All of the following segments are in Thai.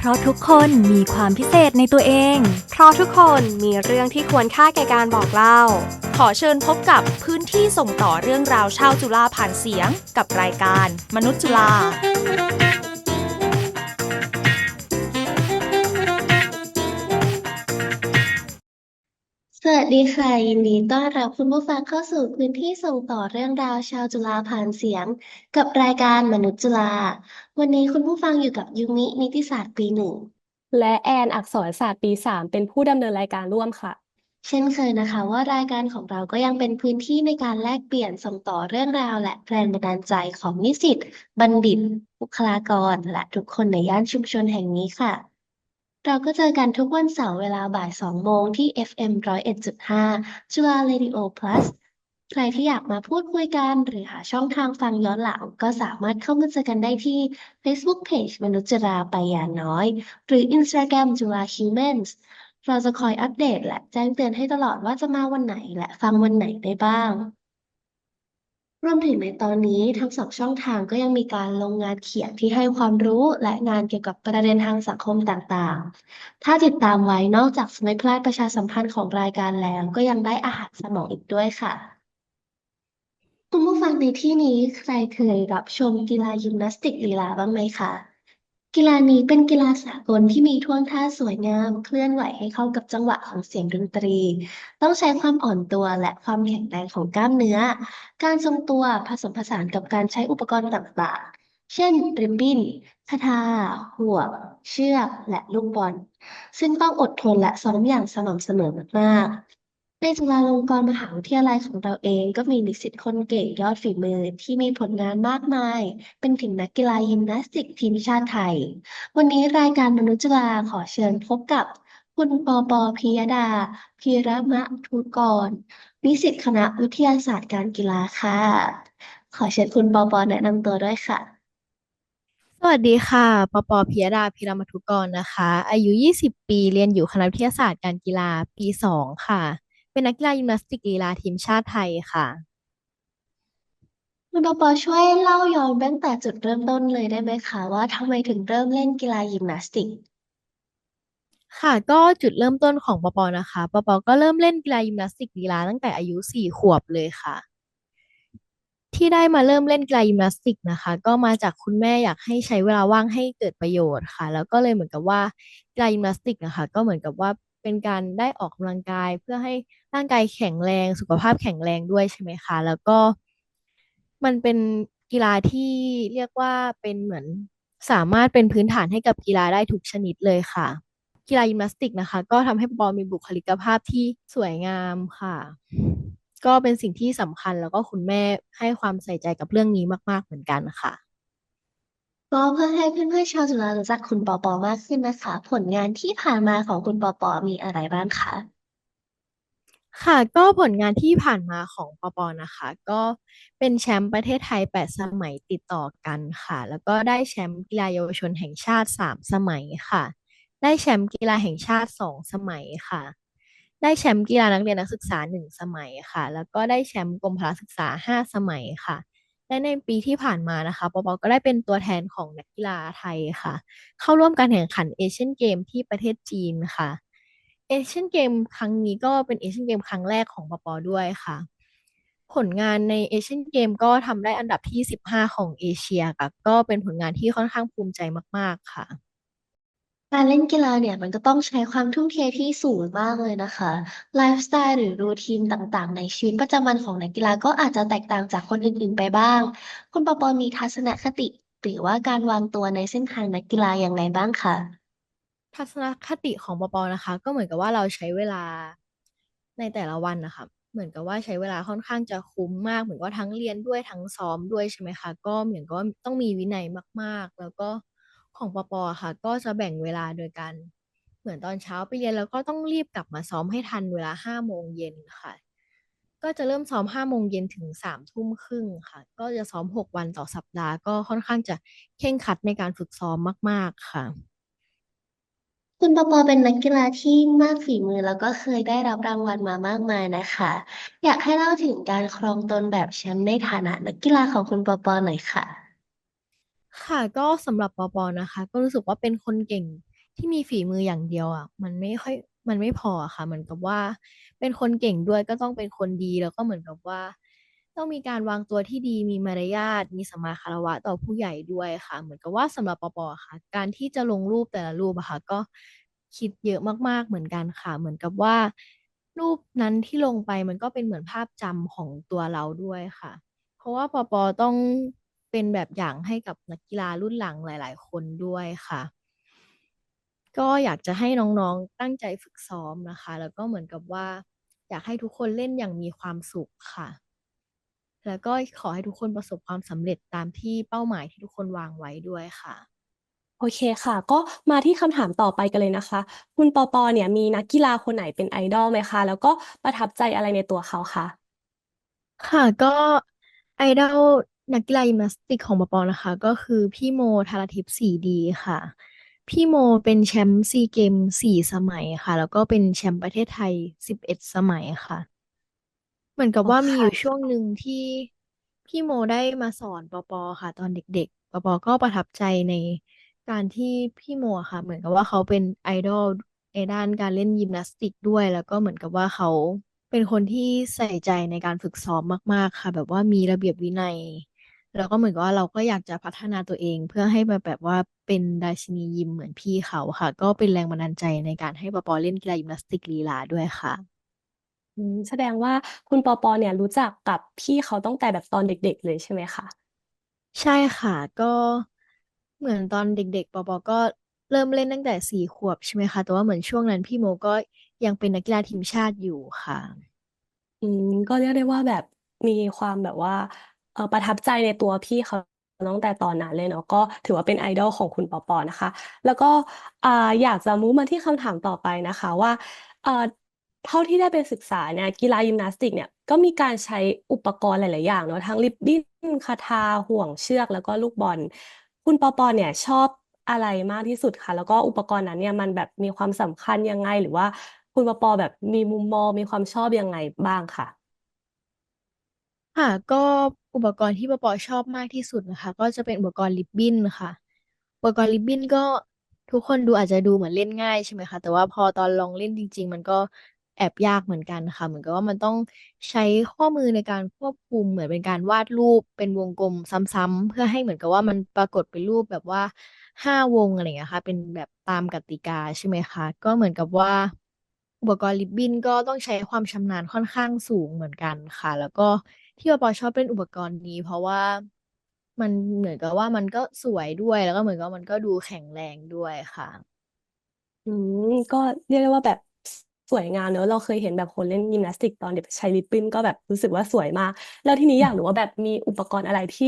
เพราะทุกคนมีความพิเศษในตัวเอง เพราะทุกคนมีเรื่องที่ควรค่าแก่การบอกเล่า ขอเชิญพบกับพื้นที่ส่งต่อเรื่องราวชาวจุฬาผ่านเสียง กับรายการ มนุษย์จุฬาสวัสดีค่ะ ยินดีต้อนรับคุณผู้ฟังเข้าสู่พื้นที่ส่งต่อเรื่องราวชาวจุฬาผ่านเสียง กับรายการมนุษย์จุฬา วันนี้คุณผู้ฟังอยู่กับยูมินิติศาสตร์ปีหนึ่ง และแอนอักษรศาสตร์ปี 3 เป็นผู้ดำเนินรายการร่วมค่ะ เช่นเคยนะคะว่ารายการของเราก็ยังเป็นพื้นที่ในการแลกเปลี่ยนส่งต่อเรื่องราว และแรงบันดาลใจของนิสิตบัณฑิต บุคลากร และทุกคนในย่านชุมชนแห่งนี้ค่ะ เราก็เจอกันทุกวันเสาร์เวลาบ่ายสองโมงที่ FM 101.5จุฬา Radio Plus ใครที่อยากมาพูดคุยกัน หรือหาช่องทางฟังย้อนหลัง ก็สามารถเข้ามาเจอกันได้ที่ Facebook Page มนุษย์จุฬาไปยาน้อย หรือ Instagram จุฬา Humans เราจะคอยอัปเดตและแจ้งเตือนให้ตลอดว่าจะมาวันไหนและฟังวันไหนได้บ้าง รวมถึงในตอนนี้ทั้งสองช่องทางก็ยังมีการลงงานเขียนที่ให้ความรู้และงานเกี่ยวกับประเด็นทางสังคมต่างๆ ถ้าติดตามไว้นอกจากจะไม่พลาดประชาสัมพันธ์ของรายการแล้ว ก็ยังได้อาหารสมองอีกด้วยค่ะ คุณผู้ฟังในที่นี้ใครเคยรับชมกีฬายิมนาสติกลีลาบ้างไหมคะ กีฬานี้เป็นกีฬาสากลที่มีท่วงท่าสวยงาม เคลื่อนไหวให้เข้ากับจังหวะของเสียงดนตรี ต้องใช้ความอ่อนตัวและความแข็งแรงของกล้ามเนื้อ การทรงตัวผสมผสานกับการใช้อุปกรณ์ต่างๆ เช่น ริบบิ้นคาถาห่วง เชือก และลูกบอล ซึ่งต้องอดทนและซ้อมอย่างสม่ำเสมอมากๆ ในจุฬาลงกรณ์มหาวิทยาลัยของเราเองก็มีนิสิตคนเก่งยอดฝีมือที่มีผลงานมากมาย เป็นถึงนักกีฬายิมนาสติกทีมชาติไทย วันนี้รายการมนุษย์จุฬาขอเชิญพบกับ คุณปอปอพิยดา พีระมะทุกรนิสิตคณะวิทยาศาสตร์การกีฬาค่ะ ขอเชิญคุณปอปอแนะนำตัวด้วยค่ะ สวัสดีค่ะ ปอปอพิยดาพิรมทุกรนะคะ อายุ 20 ปี เรียนอยู่คณะวิทยาศาสตร์การกีฬาปี 2 ค่ะ เป็นนักกีฬายิมนาสติกลีลาทีมชาติไทยค่ะ คุณปอปอช่วยเล่าย้อนตั้งแต่จุดเริ่มต้นเลยได้ไหมคะ ว่าทำไมถึงเริ่มเล่นกีฬายิมนาสติก ค่ะก็จุดเริ่มต้นของปอปอนะคะปอปอก็เริ่มเล่นกีฬายิมนาสติกลีลาตั้งแต่อายุ4ขวบเลยค่ะ ที่ได้มาเริ่มเล่นกีฬายิมนาสติกนะคะ ก็มาจากคุณแม่อยากให้ใช้เวลาว่างให้เกิดประโยชน์ค่ะ แล้วก็เลยเหมือนกับว่ากีฬายิมนาสติกนะคะ ก็เหมือนกับว่า เป็นการได้ออกกำลังกายเพื่อให้ร่างกายแข็งแรงสุขภาพแข็งแรงด้วยใช่ไหมคะ แล้วก็มันเป็นกีฬาที่เรียกว่าเป็นเหมือนสามารถเป็นพื้นฐานให้กับกีฬาได้ทุกชนิดเลยค่ะ กีฬายิมนาสติกนะคะ ก็ทำให้ปอมีบุคลิกภาพที่สวยงามค่ะ ก็เป็นสิ่งที่สำคัญแล้วก็คุณแม่ให้ความใส่ใจกับเรื่องนี้มาก ๆเหมือนกันค่ะ ก็เพื่อให้เพื่อนๆชาวจุฬารู้จักคุณปอปอมากขึ้นนะคะ ผลงานที่ผ่านมาของคุณปอปอมีอะไรบ้างคะค่ะก็ผลงานที่ผ่านมาของปอปอนะคะ ก็เป็นแชมป์ประเทศไทย 8 สมัยติดต่อกันค่ะ แล้วก็ได้แชมป์กีฬาเยาวชนแห่งชาติ 3 สมัยค่ะ ได้แชมป์กีฬาแห่งชาติ 2 สมัยค่ะ ได้แชมป์กีฬานักเรียนนักศึกษา 1 สมัยค่ะ แล้วก็ได้แชมป์กรมพละศึกษา 5 สมัยค่ะ และในปีที่ผ่านมานะคะปอปอก็ได้เป็นตัวแทนของนักกีฬาไทยค่ะ เข้าร่วมการแข่งขันเอเชียนเกมที่ประเทศจีนค่ะเอเชียนเกมครั้งนี้ก็เป็นเอเชียนเกมครั้งแรกของปอปอด้วยค่ะ ผลงานในเอเชียนเกมก็ทำได้อันดับที่ 15 ของเอเชียค่ะก็เป็นผลงานที่ค่อนข้างภูมิใจมาก ๆ ค่ะ การเล่นกีฬาเนี่ยมันก็ต้องใช้ความทุ่มเทที่สูงมากเลยนะคะ ไลฟ์สไตล์หรือรูทีนต่างๆ ในชีวิตประจำวันของนักกีฬาก็อาจจะแตกต่างจากคนอื่นๆไปบ้าง คุณปอปอมีทัศนคติ หรือว่าการวางตัวในเส้นทางนักกีฬาอย่างไรบ้างคะทัศนคติของปอปอนะคะ ก็เหมือนกับว่าเราใช้เวลาในแต่ละวันนะคะ เหมือนกับว่าใช้เวลาค่อนข้างจะคุ้มมาก เหมือนว่าทั้งเรียนด้วยทั้งซ้อมด้วยใช่ไหมคะ ก็เหมือนกับว่าต้องมีวินัยมาก ๆ แล้วก็ ของปอปอค่ะ ก็จะแบ่งเวลาโดยการเหมือนตอนเช้าไปเรียนแล้วก็ต้องรีบกลับมาซ้อมให้ทันเวลาห้าโมงเย็นค่ะ ก็จะเริ่มซ้อมห้าโมงเย็นถึงสามทุ่มครึ่งค่ะ ก็จะซ้อมหกวันต่อสัปดาห์ ก็ค่อนข้างจะเคร่งครัดในการฝึกซ้อมมาก ๆค่ะ คุณปอปอเป็นนักกีฬาที่มากฝีมือแล้วก็เคยได้รับรางวัลมามากมายนะคะ อยากให้เล่าถึงการครองตนแบบแชมป์ในฐานะนักกีฬาของคุณปอปอหน่อยค่ะ ค่ะก็สำหรับปอปอนะคะ ก็รู้สึกว่าเป็นคนเก่งที่มีฝีมืออย่างเดียวอะ มันไม่ค่อยมันไม่พออะค่ะ เหมือนกับว่า เป็นคนเก่งด้วยก็ต้องเป็นคนดีแล้วก็เหมือนกับว่า ต้องมีการวางตัวที่ดีมีมารยาทมีสมมาคารวะต่อผู้ใหญ่ด้วยค่ะ เหมือนกับว่าสำหรับปอปอค่ะ การที่จะลงรูปแต่ละรูปอะค่ะก็คิดเยอะมากๆเหมือนกันค่ะ เหมือนกับว่า รูปนั้นที่ลงไปมันก็เป็นเหมือนภาพจำของตัวเราด้วยค่ะ เพราะว่าปอปอต้อง เป็นแบบอย่างให้กับนักกีฬารุ่นหลังหลาย ๆ คนด้วยค่ะ ก็อยากจะให้น้องๆตั้งใจฝึกซ้อมนะคะ แล้วก็เหมือนกับว่า อยากให้ทุกคนเล่นอย่างมีความสุขค่ะ แล้วก็ขอให้ทุกคนประสบความสำเร็จตามที่เป้าหมายที่ทุกคนวางไว้ด้วยค่ะโอเคค่ะ ก็มาที่คำถามต่อไปกันเลยนะคะ คุณปอปอเนี่ยมีนักกีฬาคนไหนเป็นไอดอลไหมคะ แล้วก็ประทับใจอะไรในตัวเขาคะค่ะ ก็ไอดอล นักกีฬายิมนาสติกของปอปอนะคะ ก็คือพี่โมธารทิพย์ศรีดีค่ะ พี่โมเป็นแชมป์ซีเกมสี่สมัยค่ะ แล้วก็เป็นแชมป์ประเทศไทยสิบเอ็ดสมัยค่ะ เหมือนกับว่ามีอยู่ช่วงหนึ่งที่พี่โมได้มาสอนปอปอค่ะ ตอนเด็กๆปอปอก็ประทับใจในการที่พี่โมอะค่ะ เหมือนกับว่าเขาเป็นไอดอลในด้านการเล่นยิมนาสติกด้วย แล้วก็เหมือนกับว่าเขาเป็นคนที่ใส่ใจในการฝึกซ้อมมาก ๆ ค่ะ แบบว่ามีระเบียบวินัย แล้วก็เหมือนกับว่าเราก็อยากจะพัฒนาตัวเอง เพื่อให้มาแบบว่าเป็นราชินียิมเหมือนพี่เขาค่ะ ก็เป็นแรงบันดาลใจในการให้ปอปอเล่นกีฬายิมนาสติกลีลาด้วยค่ะอืมแสดงว่าคุณปอปอเนี่ยรู้จักกับพี่เขาตั้งแต่แบบตอนเด็ก ๆ เลยใช่ไหมคะใช่ค่ะ ก็เหมือนตอนเด็กๆปอปอก็เริ่มเล่นตั้งแต่สี่ขวบใช่ไหมคะแต่ว่าเหมือนช่วงนั้นพี่โมก็ยังเป็นนักกีฬาทีมชาติอยู่ค่ะ อืมก็เรียกได้ว่าแบบมีความแบบว่า เออประทับใจในตัวพี่เขาตั้งแต่ตอนนั้นเลยเนาะ ก็ถือว่าเป็นไอดอลของคุณปอปอนะคะ แล้วก็ อ่า อยากจะมูฟมาที่คำถามต่อไปนะคะว่า เอ่อ เท่าที่ได้ไปศึกษาเนี่ย กีฬายิมนาสติกเนี่ย ก็มีการใช้อุปกรณ์หลาย ๆ อย่างเนาะ ทั้งริบบิ้นคาทา ห่วงเชือก แล้วก็ลูกบอล คุณปอปอเนี่ย ชอบอะไรมากที่สุดคะ แล้วก็อุปกรณ์นั้นเนี่ย มันแบบมีความสำคัญยังไง หรือว่าคุณปอปอแบบมีมุมมอง มีความชอบยังไงบ้างค่ะ ค่ะ ก็อุปกรณ์ที่ปอปอชอบมากที่สุดนะคะ ก็จะเป็นอุปกรณ์ริบบิ้นค่ะ อุปกรณ์ริบบิ้นก็ทุกคนดูอาจจะดูเหมือนเล่นง่ายใช่ไหมคะ แต่ว่าพอตอนลองเล่นจริง ๆ มันก็แอบยากเหมือนกันค่ะ เหมือนกับว่ามันต้องใช้ข้อมือในการควบคุมเหมือนเป็นการวาดรูปเป็นวงกลมซ้ำๆเพื่อให้เหมือนกับว่ามันปรากฏเป็นรูปแบบว่าห้าวงอะไรอย่างเงี้ยค่ะ เป็นแบบตามกติกาใช่ไหมคะ ก็เหมือนกับว่า อุปกรณ์ริบบิ้นก็ต้องใช้ความชำนาญค่อนข้างสูงเหมือนกันค่ะ แล้วก็ ที่ปอปอชอบเล่นอุปกรณ์นี้ เพราะว่ามันเหมือนกับว่ามันก็สวยด้วยแล้วก็เหมือนกับว่ามันก็ดูแข็งแรงด้วยค่ะ อืมก็เรียกได้ว่าแบบสวยงามเนอะเราเคยเห็นแบบคนเล่นยิมนาสติกตอนเด็กใช้ริบบิ้นก็แบบรู้สึกว่าสวยมาก แล้วทีนี้อยากรู้ว่าแบบมีอุปกรณ์อะไรที่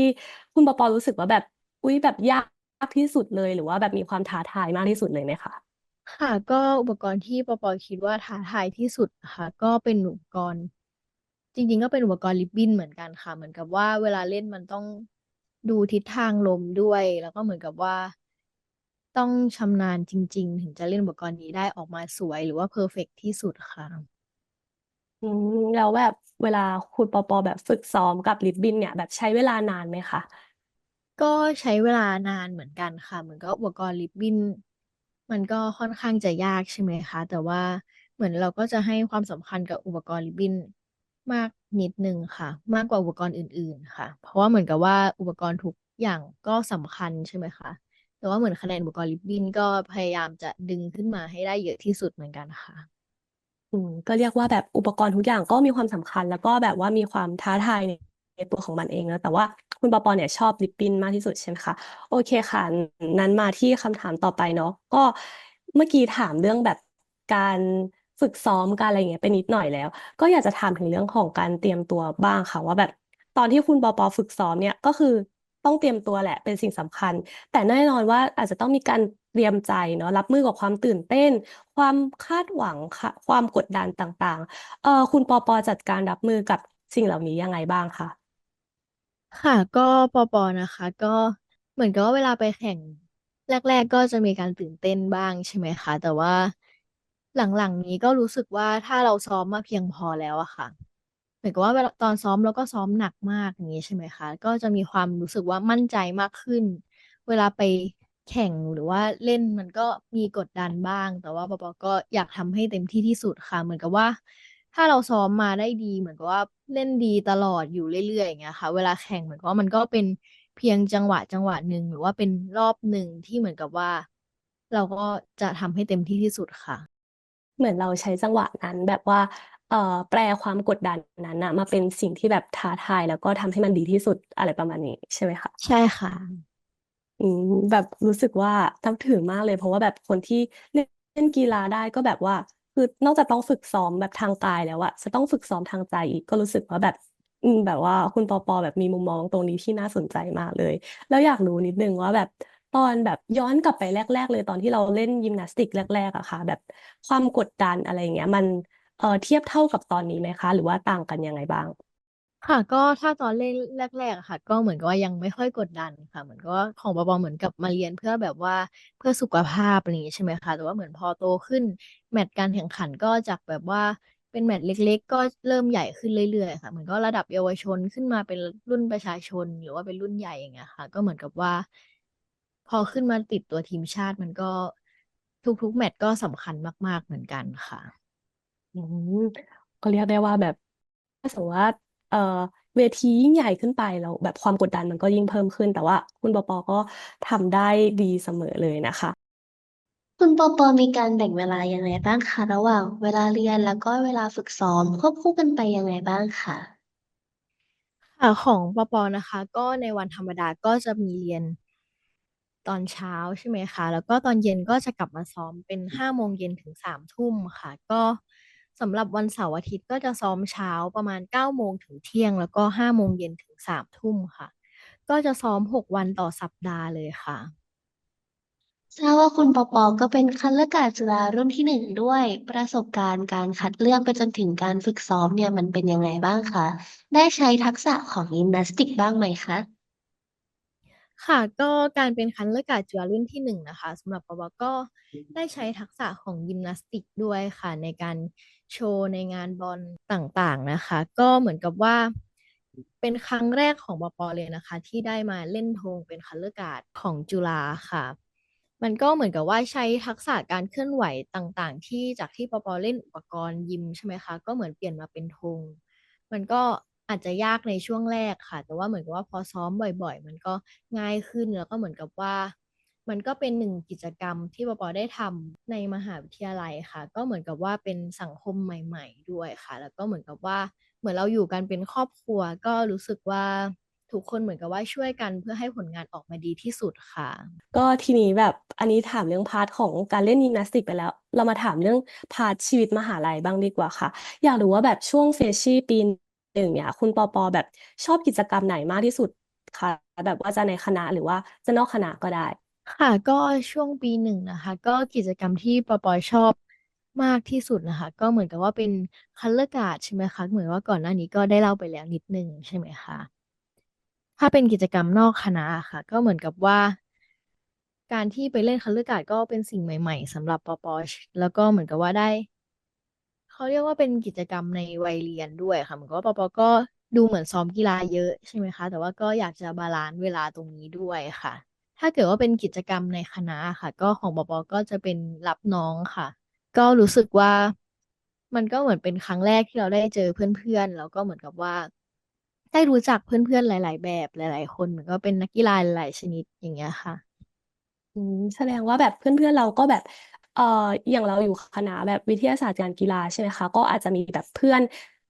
คุณปอปอรู้สึกว่าแบบ อุ๊ยแบบยากที่สุดเลย หรือว่าแบบมีความท้าทายมากที่สุดเลยไหมคะค่ะ ก็อุปกรณ์ที่ปอปอคิดว่าท้าทายที่สุดค่ะ ก็เป็นอุปกรณ์ จริง ๆ ก็เป็นอุปกรณ์ริบบิ้นเหมือนกันค่ะ เหมือนกับว่าเวลาเล่นมันต้องดูทิศทางลมด้วย แล้วก็เหมือนกับว่า ต้องชำนาญจริง ๆ ถึงจะเล่นอุปกรณ์นี้ได้ออกมาสวยหรือว่าเพอร์เฟกต์ที่สุดค่ะ อืมแล้วแบบเวลาคุณปอปอแบบฝึกซ้อมกับริบบิ้นเนี่ยแบบใช้เวลานานไหมคะก็ใช้เวลานานเหมือนกันค่ะ เหมือนกับอุปกรณ์ริบบิ้นมันก็ค่อนข้างจะยากใช่ไหมคะ แต่ว่าเหมือนเราก็จะให้ความสำคัญกับอุปกรณ์ริบบิ้น มากนิดนึงค่ะ มากกว่าอุปกรณ์อื่น ๆ ค่ะ เพราะว่าเหมือนกับว่าอุปกรณ์ทุกอย่างก็สำคัญใช่ไหมคะแต่ว่าเหมือนคะแนนอุปกรณ์ริบบิ้นก็พยายามจะดึงขึ้นมาให้ได้เยอะที่สุดเหมือนกันค่ะ อืมก็เรียกว่าแบบอุปกรณ์ทุกอย่างก็มีความสำคัญ แล้วก็แบบว่ามีความท้าทายในตัวของมันเองนะแต่ว่าคุณปอปอเนี่ยชอบริบบิ้นมากที่สุดใช่ไหมคะโอเคค่ะนั้นมาที่คำถามต่อไปเนาะก็เมื่อกี้ถามเรื่องแบบการ ฝึกซ้อมการอะไรอย่างเงี้ยไปนิดหน่อยแล้ว ก็อยากจะถามถึงเรื่องของการเตรียมตัวบ้างค่ะ ว่าแบบตอนที่คุณปอปอฝึกซ้อมเนี่ยก็คือต้องเตรียมตัวแหละเป็นสิ่งสำคัญ แต่แน่นอนว่าอาจจะต้องมีการเตรียมใจเนาะรับมือกับความตื่นเต้น ความคาดหวังค่ะความกดดันต่างๆเอ่อคุณปอปอจัดการรับมือกับสิ่งเหล่านี้ยังไงบ้างคะค่ะ ก็ปอปอนะคะ ก็เหมือนกับว่าเวลาไปแข่ง แรก ๆ ก็จะมีการตื่นเต้นบ้างใช่ไหมคะ แต่ว่า หลัง ๆ นี้ก็รู้สึกว่า ถ้าเราซ้อมมาเพียงพอแล้วอะค่ะ เหมือนกับว่าเวลา ตอนซ้อมเราก็ซ้อมหนักมาก อย่างนี้ใช่ไหมคะ ก็จะมีความรู้สึกว่ามั่นใจมากขึ้น เวลาไปแแข่ง หรือว่าเล่นมันก็มีกดดันบ้าง แต่ว่าปอ ปอ ก็อยากทำให้เต็มที่ที่สุดค่ะ เหมือนกับว่า ถ้าเราซ้อมมาได้ดี เหมือนกับว่าเล่นดีตลอดอยู่เรื่อย ๆ อย่างเงี้ยค่ะ เวลาแข่งเหมือนกับว่า มันก็เป็นเพียงจังหวะ จังหวะหนึ่ง หรือว่าเป็นรอบหนึ่งที่เหมือนกับว่า เราก็จะทำให้เต็มที่ที่สุดค่ะ เหมือนเราใช้จังหวะนั้นแบบว่า เอ่อ แปลความกดดันนั้นนะมาเป็นสิ่งที่แบบท้าทาย แล้วก็ทำให้มันดีที่สุดอะไรประมาณนี้ใช่ไหมคะ ใช่ค่ะ อืมแบบรู้สึกว่านับถือมากเลย เพราะว่าแบบคนที่เล่นเล่นกีฬาได้ก็แบบว่า คือนอกจากต้องฝึกซ้อมแบบทางกายแล้วอะจะต้องฝึกซ้อมทางใจอีกก็รู้สึกว่าแบบ อืม แบบว่าคุณปอปอแบบมีมุมมองตรงนี้ที่น่าสนใจมากเลย แล้วอยากรู้นิดนึงว่าแบบ ตอนแบบย้อนกลับไปแรก ๆ เลยตอนที่เราเล่นยิมนาสติกแรก ๆอะค่ะ แบบความกดดันอะไรอย่างเงี้ย มันเอ่อเทียบเท่ากับตอนนี้ไหมคะ หรือว่าต่างกันยังไงบ้าง ค่ะ ก็ถ้าตอนเล่นแรก ๆ อะค่ะ ก็เหมือนกับว่ายังไม่ค่อยกดดันค่ะ เหมือนกับว่าของปอปอเหมือนกับมาเรียนเพื่อแบบว่า เพื่อสุขภาพ อะไรอย่างงี้ ใช่ไหมคะ แต่ว่าเหมือนพอโตขึ้น แมตช์การแข่งขันก็จากแบบว่าเป็นแมตช์เล็ก ๆ ก็เริ่มใหญ่ขึ้นเรื่อย ๆ ค่ะ เหมือนก็ระดับเยาวชนขึ้นมาเป็นรุ่นประชาชน หรือว่าเป็นรุ่นใหญ่ อย่างเงี้ยค่ะ ก็เหมือนกับว่า พอขึ้นมาติดตัวทีมชาติมันก็ทุกๆ แมตช์ก็สำคัญมาก ๆ เหมือนกันค่ะ อืมก็เรียกได้ว่าแบบถ้าสมมติว่าเอ่อเวทียิ่งใหญ่ขึ้นไปแล้วแบบความกดดันมันก็ยิ่งเพิ่มขึ้น แต่ว่าคุณปอปอก็ทำได้ดีเสมอเลยนะคะ คุณปอปอมีการแบ่งเวลายังไงบ้างคะระหว่างเวลาเรียนแล้วก็เวลาฝึกซ้อมควบคู่กันไปยังไงบ้างคะค่ะของปอปอนะคะ ก็ในวันธรรมดาก็จะมีเรียน ตอนเช้าใช่ไหมคะ แล้วก็ตอนเย็นก็จะกลับมาซ้อมเป็นห้าโมงเย็นถึงสามทุ่มค่ะ ก็สำหรับวันเสาร์อาทิตย์ก็จะซ้อมเช้าประมาณเก้าโมงถึงเที่ยง แล้วก็ห้าโมงเย็นถึงสามทุ่มค่ะ ก็จะซ้อมหกวันต่อสัปดาห์เลยค่ะ ทราบว่าคุณปอปอก็เป็นคัดเลือกการจุฬารุ่นที่หนึ่งด้วย ประสบการณ์การคัดเลือกไปจนถึงการฝึกซ้อมเนี่ยมันเป็นยังไงบ้างคะ ได้ใช้ทักษะของยิมนาสติกบ้างไหมคะ ค่ะก็การเป็นคัดเลือกการจุฬารุ่นที่หนึ่งนะคะสำหรับปอปอก็ได้ใช้ทักษะของยิมนาสติกด้วยค่ะ ในการโชว์ในงานบอลต่างๆนะคะ ก็เหมือนกับว่า เป็นครั้งแรกของปปเลยนะคะ ที่ได้มาเล่นธงเป็นคัดเลือกการของจุฬาค่ะ มันก็เหมือนกับว่าใช้ทักษะการเคลื่อนไหวต่างๆ ที่จากที่ปปเล่นอุปกรณ์ยิมใช่ไหมคะก็เหมือนเปลี่ยนมาเป็นธงมันก็ อาจจะยากในช่วงแรกค่ะ แต่ว่าเหมือนกับว่าพอซ้อมบ่อย ๆ มันก็ง่ายขึ้นแล้วก็เหมือนกับว่า มันก็เป็นหนึ่งกิจกรรมที่ปอปอได้ทำในมหาวิทยาลัยค่ะ ก็เหมือนกับว่าเป็นสังคมใหม่ ๆ ด้วยค่ะ แล้วก็เหมือนกับว่าเหมือนเราอยู่กันเป็นครอบครัว ก็รู้สึกว่าทุกคนเหมือนกับว่าช่วยกันเพื่อให้ผลงานออกมาดีที่สุดค่ะ ก็ทีนี้แบบอันนี้ถามเรื่องพาร์ทของการเล่นยิมนาสติกไปแล้ว เรามาถามเรื่องพาร์ทชีวิตมหาลัยบ้างดีกว่าค่ะ อยากรู้ว่าแบบช่วงเฟชชี่ปี หนึ่งเนี่ยคุณปอปอแบบชอบกิจกรรมไหนมากที่สุดคะแบบว่าจะในคณะหรือว่าจะนอกคณะก็ได้ ค่ะก็ช่วงปีหนึ่งนะคะ ก็กิจกรรมที่ปอปอชอบมากที่สุดนะคะ ก็เหมือนกับว่าเป็นคัลเลอร์การ์ดใช่ไหมคะเหมือนว่าก่อนหน้านี้ก็ได้เล่าไปแล้วนิดนึงใช่ไหมคะถ้าเป็นกิจกรรมนอกคณะค่ะ ก็เหมือนกับว่า การที่ไปเล่นคัลเลอร์การ์ดก็เป็นสิ่งใหม่ ๆสำหรับปอปอแล้วก็เหมือนกับว่าได้ เขาเรียกว่าเป็นกิจกรรมในวัยเรียนด้วยค่ะเหมือนกับปอปอก็ดูเหมือนซ้อมกีฬาเยอะใช่ไหมคะ แต่ว่าก็อยากจะบาลานซ์เวลาตรงนี้ด้วยค่ะ ถ้าเกิดว่าเป็นกิจกรรมในคณะค่ะ ก็ของปอปอก็จะเป็นรับน้องค่ะ ก็รู้สึกว่า มันก็เหมือนเป็นครั้งแรกที่เราได้เจอเพื่อนๆแล้วก็เหมือนกับว่าได้รู้จักเพื่อนๆหลาย ๆ แบบหลาย ๆ คนเหมือนก็เป็นนักกีฬาหลายชนิดอย่างเงี้ยค่ะ อืมแสดงว่าแบบเพื่อนๆเราก็แบบ เอ่ออย่างเราอยู่คณะแบบวิทยาศาสตร์การกีฬาใช่ไหมคะ ก็อาจจะมีแบบเพื่อน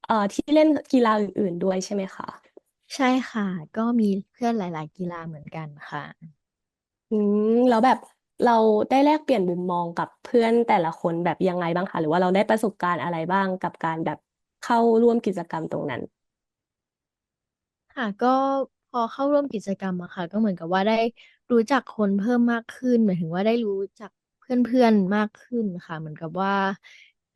เอ่อที่เล่นกีฬาอื่น ๆด้วยใช่ไหมคะ ใช่ค่ะ ก็มีเพื่อนหลาย ๆ กีฬาเหมือนกันค่ะ อืมแล้วแบบเราได้แลกเปลี่ยนมุมมองกับเพื่อนแต่ละคนแบบยังไงบ้างคะหรือว่าเราได้ประสบการณ์อะไรบ้างกับการแบบเข้าร่วมกิจกรรมตรงนั้น ค่ะก็พอเข้าร่วมกิจกรรมอะค่ะ ก็เหมือนกับว่าได้รู้จักคนเพิ่มมากขึ้นหมายถึงว่าได้รู้จัก เพื่อนๆมากขึ้นค่ะ เหมือนกับว่า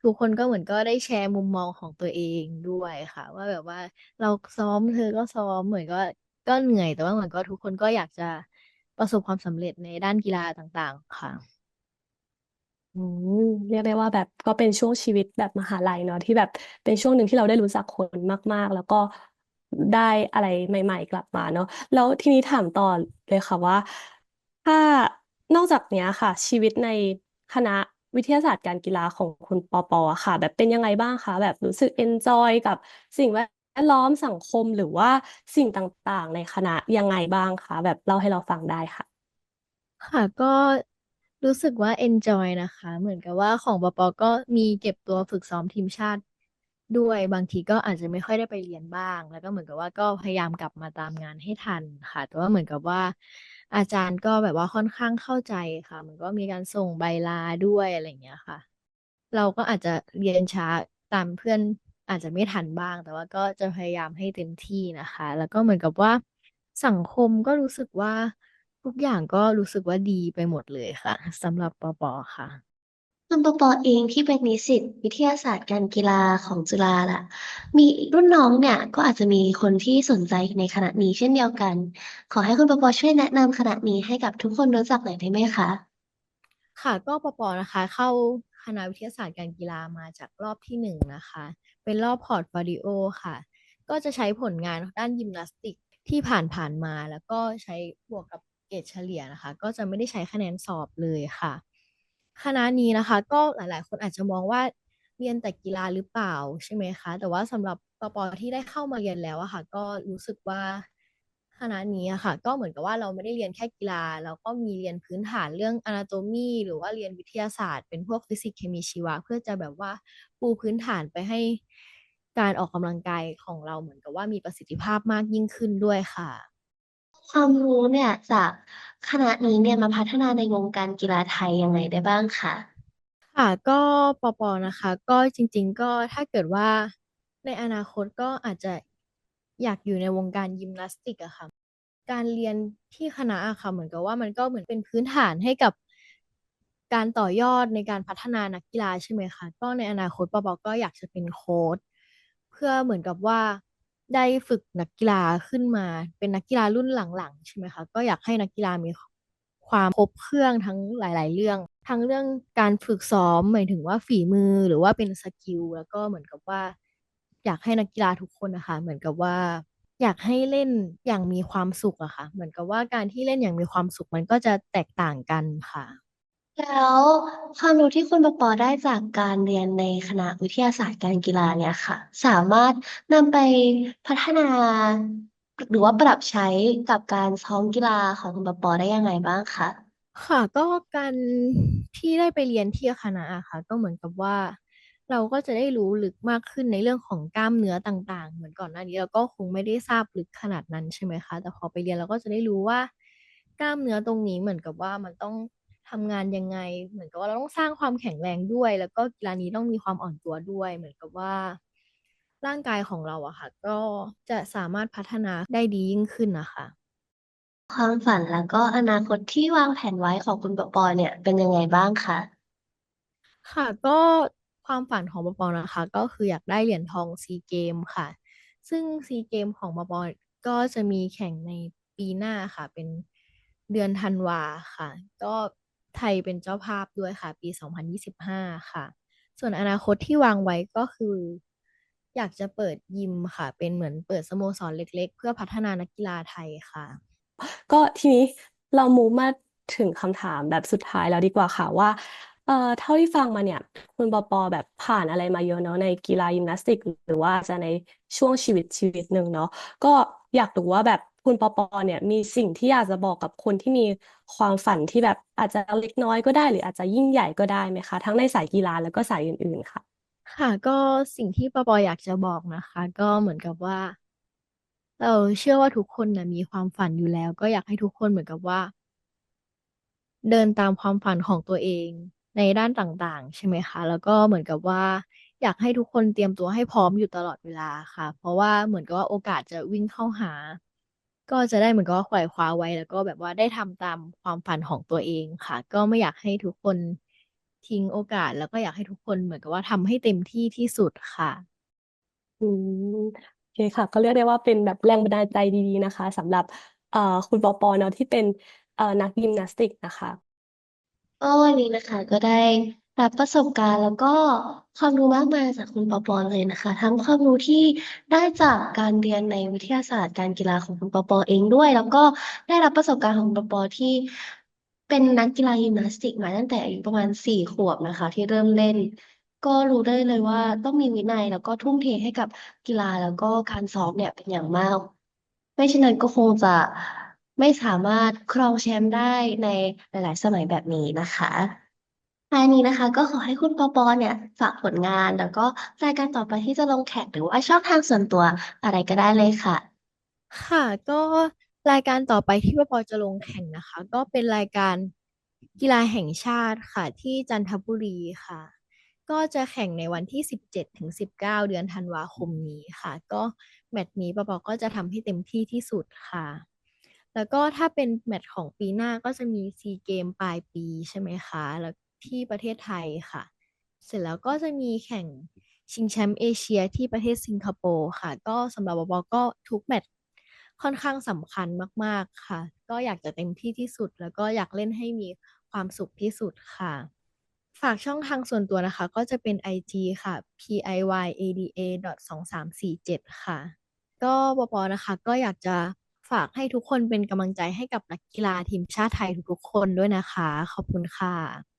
ทุกคนก็เหมือนก็ได้แชร์มุมมองของตัวเองด้วยค่ะ ว่าแบบว่าเราซ้อมเธอก็ซ้อมเหมือนก็ก็เหนื่อยแต่ว่าเหมือนก็ทุกคนก็อยากจะประสบความสำเร็จในด้านกีฬาต่างๆ ค่ะ อืมเรียกได้ว่าแบบก็เป็นช่วงชีวิตแบบมหาลัยเนาะที่แบบเป็นช่วงหนึ่งที่เราได้รู้จักคนมาก ๆ แล้วก็ได้อะไรใหม่ ๆ กลับมาเนาะแล้วทีนี้ถามต่อเลยค่ะว่า ถ้า นอกจากเนี้ยค่ะ ชีวิตในคณะวิทยาศาสตร์การกีฬาของคุณปอปออะค่ะ แบบเป็นยังไงบ้างคะแบบรู้สึกเอนจอยกับสิ่งแวดล้อมสังคมหรือว่าสิ่งต่างๆ ในคณะยังไงบ้างคะแบบเล่าให้เราฟังได้ค่ะ ค่ะก็รู้สึกว่า enjoy นะคะ เหมือนกับว่าของปอปอก็มีเก็บตัวฝึกซ้อมทีมชาติ ด้วยบางทีก็อาจจะไม่ค่อยได้ไปเรียนบ้าง แล้วก็เหมือนกับว่าก็พยายามกลับมาตามงานให้ทันค่ะ แต่ว่าเหมือนกับว่า อาจารย์ก็แบบว่าค่อนข้างเข้าใจค่ะเหมือนก็มีการส่งใบลาด้วยอะไรอย่างเงี้ยค่ะ เราก็อาจจะเรียนช้าตามเพื่อนอาจจะไม่ทันบ้าง แต่ว่าก็จะพยายามให้เต็มที่นะคะ แล้วก็เหมือนกับว่าสังคมก็รู้สึกว่าทุกอย่างก็รู้สึกว่าดีไปหมดเลยค่ะสำหรับปปค่ะ คุณปอปอเองที่เป็นนิสิตวิทยาศาสตร์การกีฬาของจุฬาล่ะ มีรุ่นน้องเนี่ย ก็อาจจะมีคนที่สนใจในคณะนี้เช่นเดียวกัน ขอให้คุณปอปอช่วยแนะนำคณะนี้ให้กับทุกคนรู้จักหน่อยได้ไหมคะค่ะก็ปปนะคะ เข้าคณะวิทยาศาสตร์การกีฬามาจากรอบที่หนึ่งนะคะ เป็นรอบพอร์ตโฟลิโอค่ะ ก็จะใช้ผลงานด้านยิมนาสติกที่ผ่านผ่านมา แล้วก็ใช้บวกกับเกรดเฉลี่ยนะคะ ก็จะไม่ได้ใช้คะแนนสอบเลยค่ะ คณะนี้นะคะ ก็หลาย ๆ คนอาจจะมองว่าเรียนแต่กีฬาหรือเปล่าใช่ไหมคะ แต่ว่าสำหรับปปที่ได้เข้ามาเรียนแล้วอะค่ะ ก็รู้สึกว่าคณะนี้อะค่ะ ก็เหมือนกับว่าเราไม่ได้เรียนแค่กีฬา เราก็มีเรียนพื้นฐานเรื่อง anatomy หรือว่าเรียนวิทยาศาสตร์ เป็นพวกฟิสิกส์เคมีชีวะ เพื่อจะแบบว่าปูพื้นฐานไปให้การออกกำลังกายของเราเหมือนกับว่ามีประสิทธิภาพมากยิ่งขึ้นด้วยค่ะ ความรู้เนี่ยจากคณะนี้เนี่ยมาพัฒนาในวงการกีฬาไทยยังไงได้บ้างคะ ค่ะก็ปอปอนะคะ ก็จริง ๆ ก็ถ้าเกิดว่าในอนาคตก็อาจจะอยากอยู่ในวงการยิมนาสติกอะค่ะ การเรียนที่คณะอะค่ะ เหมือนกับว่ามันก็เหมือนเป็นพื้นฐานให้กับการต่อยอดในการพัฒนานักกีฬาใช่ไหมคะก็ในอนาคตปอปอก็อยากจะเป็นโค้ชเพื่อเหมือนกับว่า ได้ฝึกนักกีฬาขึ้นมา เป็นนักกีฬารุ่นหลังๆใช่ไหมคะก็อยากให้นักกีฬามีความครบเครื่องทั้งหลาย ๆ เรื่อง ทั้งเรื่องการฝึกซ้อมหมายถึงว่าฝีมือหรือว่าเป็นสกิลแล้วก็เหมือนกับว่า อยากให้นักกีฬาทุกคนนะคะเหมือนกับว่า อยากให้เล่นอย่างมีความสุขอะค่ะ เหมือนกับว่าการที่เล่นอย่างมีความสุขมันก็จะแตกต่างกันค่ะ แล้วความรู้ที่คุณปปอได้จากการเรียนในคณะวิทยาศาสตร์การกีฬาเนี่ยค่ะ สามารถนำไปพัฒนา หรือว่าปรับใช้กับการซ้อมกีฬาของคุณปปอได้ยังไงบ้างคะค่ะก็การที่ได้ไปเรียนที่คณะอะค่ะ ก็เหมือนกับว่า เราก็จะได้รู้ลึกมากขึ้นในเรื่องของกล้ามเนื้อต่างๆ เหมือนก่อนหน้านี้เราก็คงไม่ได้ทราบลึกขนาดนั้นใช่ไหมคะ แต่พอไปเรียนเราก็จะได้รู้ว่ากล้ามเนื้อตรงนี้เหมือนกับว่ามันต้อง ทำงานยังไง เหมือนกับว่าเราต้องสร้างความแข็งแรงด้วย แล้วก็กีฬานี้ต้องมีความอ่อนตัวด้วย เหมือนกับว่า ร่างกายของเราอะค่ะ ก็จะสามารถพัฒนาได้ดียิ่งขึ้นนะคะ ความฝันแล้วก็อนาคตที่วางแผนไว้ของคุณปอปอเนี่ยเป็นยังไงบ้างคะค่ะก็ความฝันของปอปอนะคะ ก็คืออยากได้เหรียญทองซีเกมค่ะ ซึ่งซีเกมของปอปอก็จะมีแข่งในปีหน้าค่ะ เป็นเดือนธันวาค่ะ ก็ ไทยเป็นเจ้าภาพด้วยค่ะ ปี 2025 ค่ะ ส่วนอนาคตที่วางไว้ก็คือ อยากจะเปิดยิมค่ะ เป็นเหมือนเปิดสโมสรเล็ก ๆ เพื่อพัฒนานักกีฬาไทยค่ะ ก็ทีนี้เรามูมาถึงคำถามแบบสุดท้ายแล้วดีกว่าค่ะว่าเอ่อเท่าที่ฟังมาเนี่ย คุณปอปอแบบผ่านอะไรมาเยอะเนาะในกีฬายิมนาสติก หรือว่าจะในช่วงชีวิตชีวิตหนึ่งเนาะก็อยากรู้ว่าแบบ คุณปอปอเนี่ยมีสิ่งที่อยากจะบอกกับคนที่มีความฝันที่แบบอาจจะเล็กน้อยก็ได้ หรืออาจจะยิ่งใหญ่ก็ได้ไหมคะ ทั้งในสายกีฬาแล้วก็สายอื่นๆค่ะ ค่ะ ก็สิ่งที่ปอปออยากจะบอกนะคะ ก็เหมือนกับว่า เราเชื่อว่าทุกคนนะมีความฝันอยู่แล้ว ก็อยากให้ทุกคนเหมือนกับว่า เดินตามความฝันของตัวเองในด้านต่างๆ ใช่ไหมคะ แล้วก็เหมือนกับว่าอยากให้ทุกคนเตรียมตัวให้พร้อมอยู่ตลอดเวลาค่ะ เพราะว่าเหมือนกับว่าโอกาสจะวิ่งเข้าหา ก็จะได้เหมือนกับว่าไขว่คว้าไว้ แล้วก็แบบว่าได้ทำตามความฝันของตัวเองค่ะ ก็ไม่อยากให้ทุกคนทิ้งโอกาส แล้วก็อยากให้ทุกคนเหมือนกับว่าทำให้เต็มที่ที่สุดค่ะ อืมโอเคค่ะ ก็เรียกได้ว่าเป็นแบบแรงบันดาลใจดีๆนะคะสำหรับเอ่อคุณปอปอเนาะที่เป็นเอ่อนักยิมนาสติกนะคะก็วันนี้นะคะก็ได้ รับประสบการณ์ แล้วก็ความรู้มากมายจากคุณปอปอเลยนะคะ ทั้งความรู้ที่ได้จากการเรียนในวิทยาศาสตร์การกีฬาของคุณปอปอเองด้วย แล้วก็ได้รับประสบการณ์ของคุณปอปอที่เป็นนักกีฬายิมนาสติกมาตั้งแต่อายุประมาณสี่ขวบนะคะ ที่เริ่มเล่น ก็รู้ได้เลยว่าต้องมีวินัยแล้วก็ทุ่มเทให้กับกีฬาแล้วก็การซ้อมเนี่ยเป็นอย่างมาก ไม่เช่นนั้นก็คงจะไม่สามารถครองแชมป์ได้ในหลาย ๆ สมัยแบบนี้นะคะ ท้ายนี้นะคะ ก็ขอให้คุณปอปอเนี่ยฝากผลงาน แล้วก็รายการต่อไปที่จะลงแข่งหรือว่าช่องทางส่วนตัวอะไรก็ได้เลยค่ะ ค่ะ ก็รายการต่อไปที่ปอปอจะลงแข่งนะคะ ก็เป็นรายการกีฬาแห่งชาติค่ะ ที่จันทบุรีค่ะ ก็จะแข่งในวันที่ 17ถึง19 เดือนธันวาคมนี้ค่ะ ก็แมตช์นี้ปอปอก็จะทำให้เต็มที่ที่สุดค่ะ แล้วก็ถ้าเป็นแมตช์ของปีหน้าก็จะมีซีเกมปลายปีใช่ไหมคะแล้ว ที่ประเทศไทยค่ะ เสร็จแล้วก็จะมีแข่งชิงแชมป์เอเชียที่ประเทศสิงคโปร์ค่ะ ก็สำหรับปอปอก็ทุกแมตช์ค่อนข้างสำคัญมาก ๆค่ะ ก็อยากจะเต็มที่ที่สุด แล้วก็อยากเล่นให้มีความสุขที่สุดค่ะ ฝากช่องทางส่วนตัวนะคะ ก็จะเป็น IG ค่ะ piyada สองสามสี่เจ็ดค่ะ ก็ปอปอนะคะ ก็อยากจะฝากให้ทุกคนเป็นกำลังใจให้กับนักกีฬาทีมชาติไทยทุกๆคนด้วยนะคะ ขอบคุณค่ะ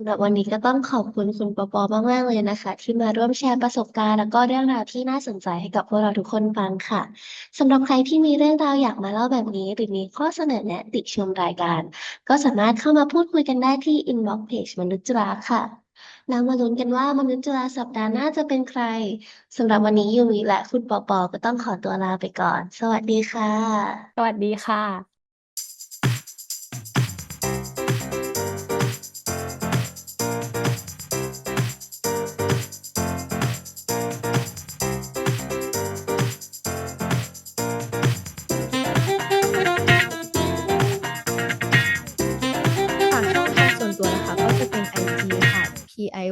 สำหรับวันนี้ก็ต้องขอบคุณคุณปอปอมาก ๆ เลยนะคะ ที่มาร่วมแชร์ประสบการณ์ แล้วก็เรื่องราวที่น่าสนใจให้กับพวกเราทุกคนฟังค่ะสำหรับใครที่มีเรื่องราวอยากมาเล่าแบบนี้ หรือมีข้อเสนอแนะติชมรายการ ก็สามารถเข้ามาพูดคุยกันได้ที่ inbox page มนุษย์จุฬาค่ะแล้วมาลุ้นกันว่ามนุษย์จุฬาสัปดาห์หน้าจะเป็นใครสำหรับวันนี้ยูมิและคุณปอปอก็ต้องขอตัวลาไปก่อน สวัสดีค่ะ สวัสดีค่ะ